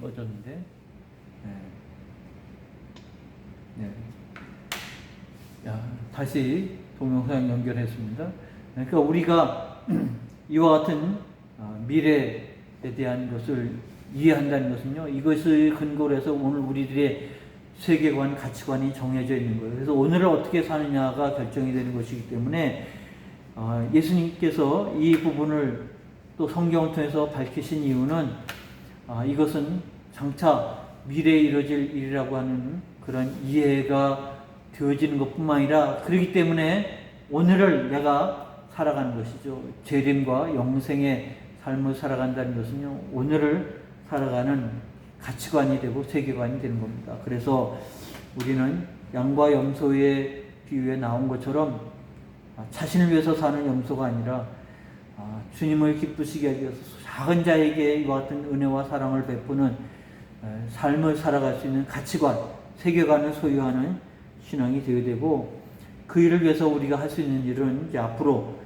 꺼졌는데. 네. 네. 야, 다시 동영상 연결했습니다. 그러니까 우리가 이와 같은 아, 미래에 대한 것을 이해한다는 것은요, 이것을 근거로 해서 오늘 우리들의 세계관, 가치관이 정해져 있는 거예요. 그래서 오늘을 어떻게 사느냐가 결정이 되는 것이기 때문에 아, 예수님께서 이 부분을 또 성경을 통해서 밝히신 이유는 아, 이것은 장차 미래에 이루어질 일이라고 하는 그런 이해가 되어지는 것뿐만 아니라 그렇기 때문에 오늘을 내가 살아가는 것이죠. 재림과 영생의 삶을 살아간다는 것은요. 오늘을 살아가는 가치관이 되고 세계관이 되는 겁니다. 그래서 우리는 양과 염소의 비유에 나온 것처럼 아, 자신을 위해서 사는 염소가 아니라 아, 주님을 기쁘시게 하기 위해서 작은 자에게 이와 같은 은혜와 사랑을 베푸는 에, 삶을 살아갈 수 있는 가치관, 세계관을 소유하는 신앙이 되어야 되고 그 일을 위해서 우리가 할 수 있는 일은 이제 앞으로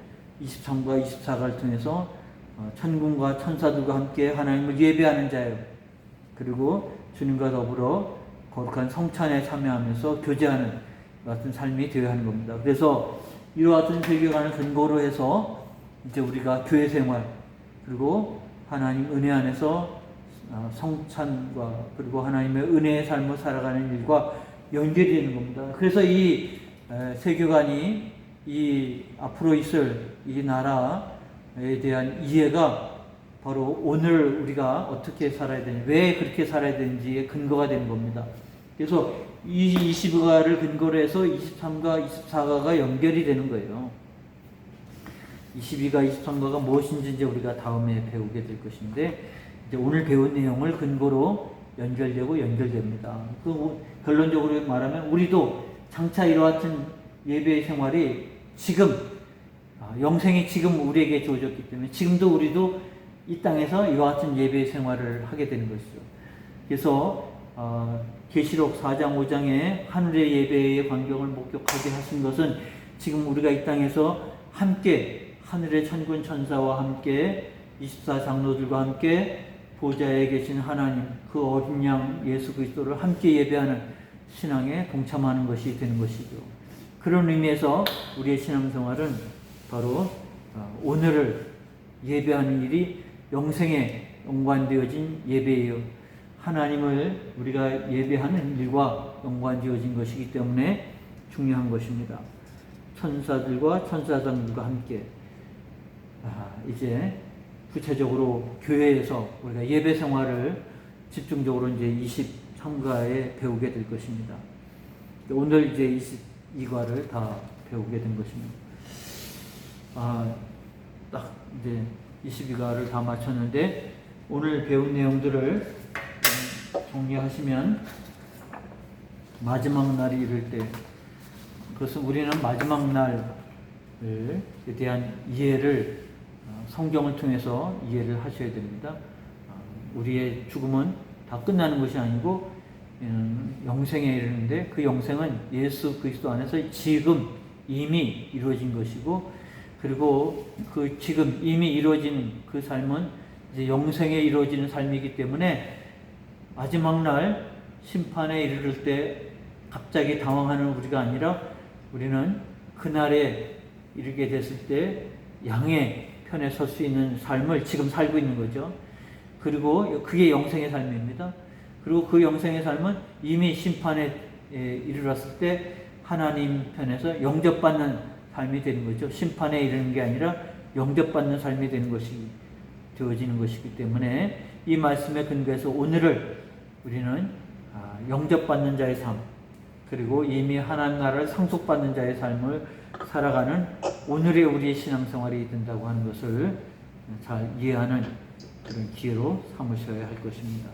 23과 24가를 통해서 어, 천군과 천사들과 함께 하나님을 예배하는 자예요. 그리고 주님과 더불어 거룩한 성찬에 참여하면서 교제하는 같은 삶이 되어야 하는 겁니다. 그래서 이와 같은 세계관을 근거로 해서 이제 우리가 교회 생활 그리고 하나님 은혜 안에서 어, 성찬과 그리고 하나님의 은혜의 삶을 살아가는 일과 연결이 되는 겁니다. 그래서 이 에, 세계관이 이 앞으로 있을 이 나라에 대한 이해가 바로 오늘 우리가 어떻게 살아야 되는지, 왜 그렇게 살아야 되는지의 근거가 되는 겁니다. 그래서 이 22가를 근거로 해서 23가, 24가가 연결이 되는 거예요. 22가, 23가가 무엇인지 이제 우리가 다음에 배우게 될 것인데, 이제 오늘 배운 내용을 근거로 연결되고 연결됩니다. 그 결론적으로 말하면 우리도 장차 이와 같은 예배 생활이 지금 아, 영생이 지금 우리에게 주어졌기 때문에 지금도 우리도 이 땅에서 이와 같은 예배 생활을 하게 되는 것이죠. 그래서 어, 계시록 4장 5장에 하늘의 예배의 광경을 목격하게 하신 것은 지금 우리가 이 땅에서 함께 하늘의 천군 천사와 함께 24장로들과 함께 보좌에 계신 하나님 그 어린 양 예수 그리스도를 함께 예배하는 신앙에 동참하는 것이 되는 것이죠. 그런 의미에서 우리의 신앙생활은 바로 어, 오늘을 예배하는 일이 영생에 연관되어진 예배예요. 하나님을 우리가 예배하는 일과 연관되어진 것이기 때문에 중요한 것입니다. 천사들과 천사장들과 함께 아, 이제 구체적으로 교회에서 우리가 예배 생활을 집중적으로 이제 23가에 배우게 될 것입니다. 오늘 이제 22과를 다 배우게 된 것입니다. 아, 딱 이제 22과를 다 마쳤는데 오늘 배운 내용들을 정리하시면 마지막 날이 이를 때 그것은 우리는 마지막 날에 대한 이해를 어, 성경을 통해서 이해를 하셔야 됩니다. 어, 우리의 죽음은 다 끝나는 것이 아니고 음, 영생에 이르는데 그 영생은 예수 그리스도 안에서 지금 이미 이루어진 것이고 그리고 그 지금 이미 이루어진 그 삶은 이제 영생에 이루어지는 삶이기 때문에 마지막 날 심판에 이르를 때 갑자기 당황하는 우리가 아니라 우리는 그날에 이르게 됐을 때 양의 편에 설 수 있는 삶을 지금 살고 있는 거죠. 그리고 그게 영생의 삶입니다. 그리고 그 영생의 삶은 이미 심판에 이르렀을 때 하나님 편에서 영접받는 삶이 되는 거죠. 심판에 이르는 게 아니라 영접받는 삶이 되는 것이 되어지는 것이기 때문에 이 말씀에 근거해서 오늘을 우리는 아, 영접받는 자의 삶, 그리고 이미 하나님 나라를 상속받는 자의 삶을 살아가는 오늘의 우리의 신앙생활이 된다고 하는 것을 잘 이해하는 그런 기회로 삼으셔야 할 것입니다.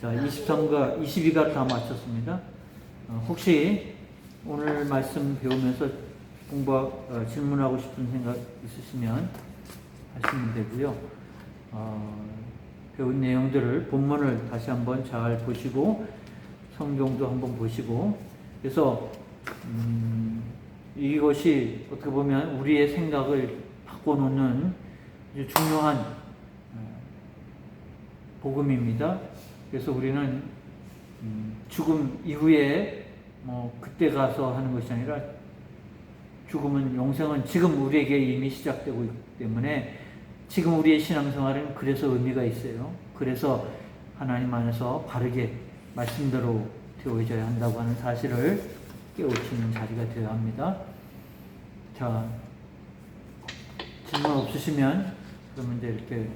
자, 23가, 22가를 다 마쳤습니다. 어, 혹시 오늘 말씀 배우면서 공부, 어, 질문하고 싶은 생각 있으시면 하시면 되고요. 어, 배운 내용들을 본문을 다시 한번 잘 보시고 성경도 한번 보시고 그래서 음, 이것이 어떻게 보면 우리의 생각을 바꿔놓는 중요한 어, 복음입니다. 그래서 우리는 음, 죽음 이후에 뭐 그때 가서 하는 것이 아니라 죽음은 용생은 지금 우리에게 이미 시작되고 있기 때문에 지금 우리의 신앙생활은 그래서 의미가 있어요. 그래서 하나님 안에서 바르게 말씀대로 되어져야 한다고 하는 사실을 깨우치는 자리가 되어야 합니다. 자, 질문 없으시면 그러면 이제 이렇게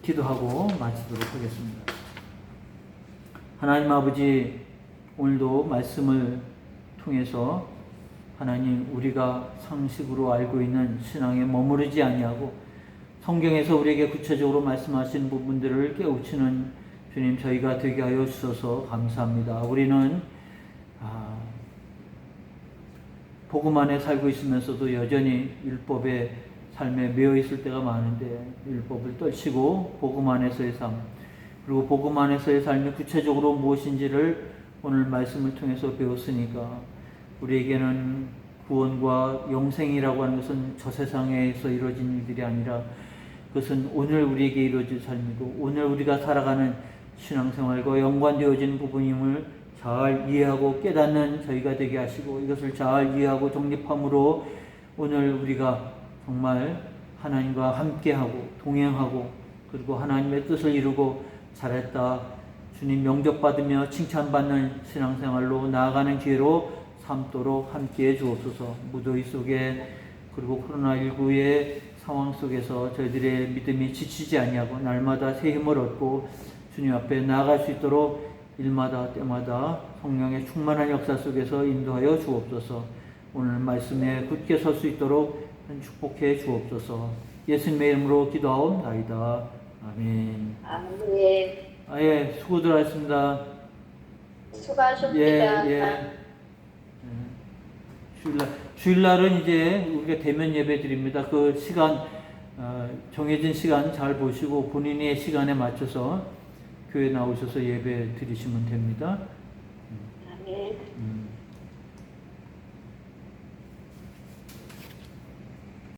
기도하고 마치도록 하겠습니다. 하나님 아버지 오늘도 말씀을 통해서 하나님 우리가 상식으로 알고 있는 신앙에 머무르지 아니하고 성경에서 우리에게 구체적으로 말씀하신 부분들을 깨우치는 주님 저희가 되게 하여 주셔서 감사합니다. 우리는 아, 복음 안에 살고 있으면서도 여전히 율법의 삶에 매여 있을 때가 많은데 율법을 떨치고 복음 안에서의 삶 그리고 복음 안에서의 삶이 구체적으로 무엇인지를 오늘 말씀을 통해서 배웠으니까 우리에게는 구원과 영생이라고 하는 것은 저 세상에서 이루어진 일들이 아니라 그것은 오늘 우리에게 이루어질 삶이고 오늘 우리가 살아가는 신앙생활과 연관되어진 부분임을 잘 이해하고 깨닫는 저희가 되게 하시고 이것을 잘 이해하고 정립함으로 오늘 우리가 정말 하나님과 함께하고 동행하고 그리고 하나님의 뜻을 이루고 잘했다. 주님 명접받으며 칭찬받는 신앙생활로 나아가는 기회로 삼도록 함께해 주옵소서. 무더위 속에 그리고 코로나19의 상황 속에서 저희들의 믿음이 지치지 아니하고 날마다 새 힘을 얻고 주님 앞에 나아갈 수 있도록 일마다 때마다 성령의 충만한 역사 속에서 인도하여 주옵소서 오늘 말씀에 굳게 설 수 있도록 축복해 주옵소서 예수님의 이름으로 기도하옵나이다 아멘 아멘. 아예 수고들 하셨습니다 수고하셨습니다. 예, 예. 예. 주일날, 주일날은 이제 우리가 대면 예배 드립니다. 그 시간, 어, 정해진 시간 잘 보시고 본인의 시간에 맞춰서 교회 나오셔서 예배 드리시면 됩니다.